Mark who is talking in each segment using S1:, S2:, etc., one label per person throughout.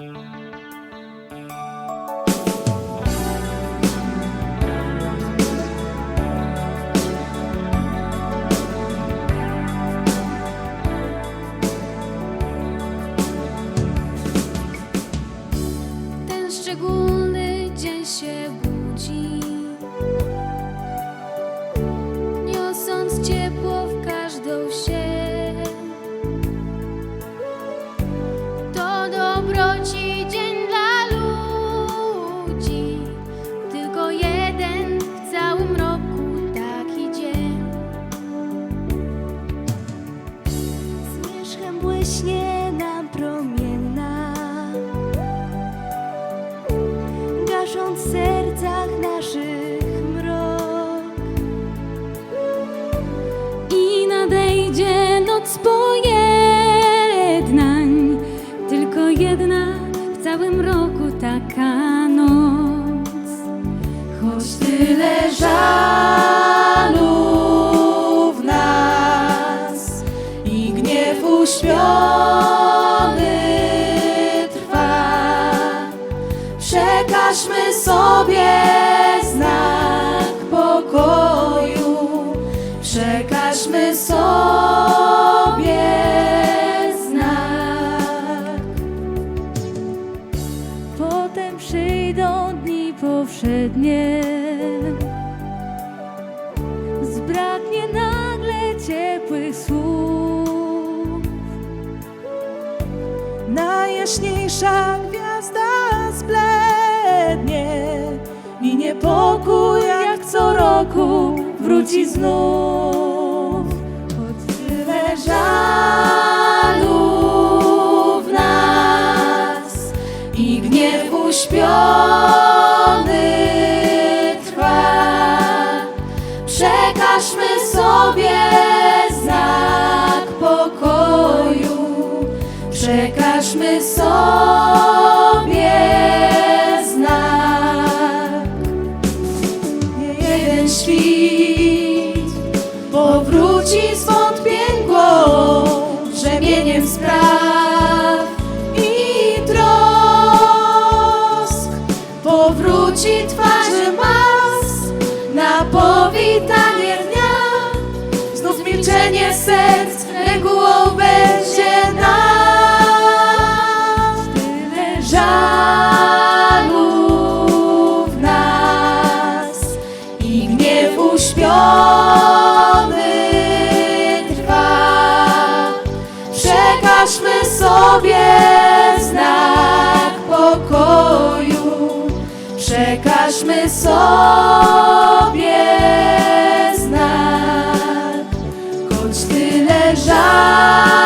S1: Thank you. Dobroci dzień dla ludzi, tylko jeden w całym roku taki dzień.
S2: Zmierzchem błyśnie nam promienna. Gasząc w sercach naszych mrok.
S1: I nadejdzie noc pojednań, Tyle
S2: żalu w nas i gniew uśpiony powszednie. Zbraknie nagle ciepłych słów. Najjaśniejsza gwiazda zblednie i niepokój jak co roku wróci znów. Przekażmy sobie znak. Jeden świt powróci z wątpień głąb, brzemieniem spraw i trosk. Powróci twarzy mas na powitanie dnia. Znów milczenie serc Tobie znak pokoju, przekażmy sobie znak, choć tyle żalu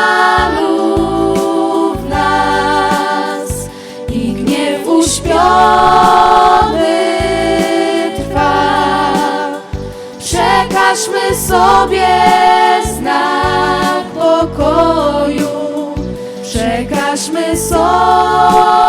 S2: w nas i gniew uśpiony trwa. Przekażmy sobie znak pokoju. Me sol.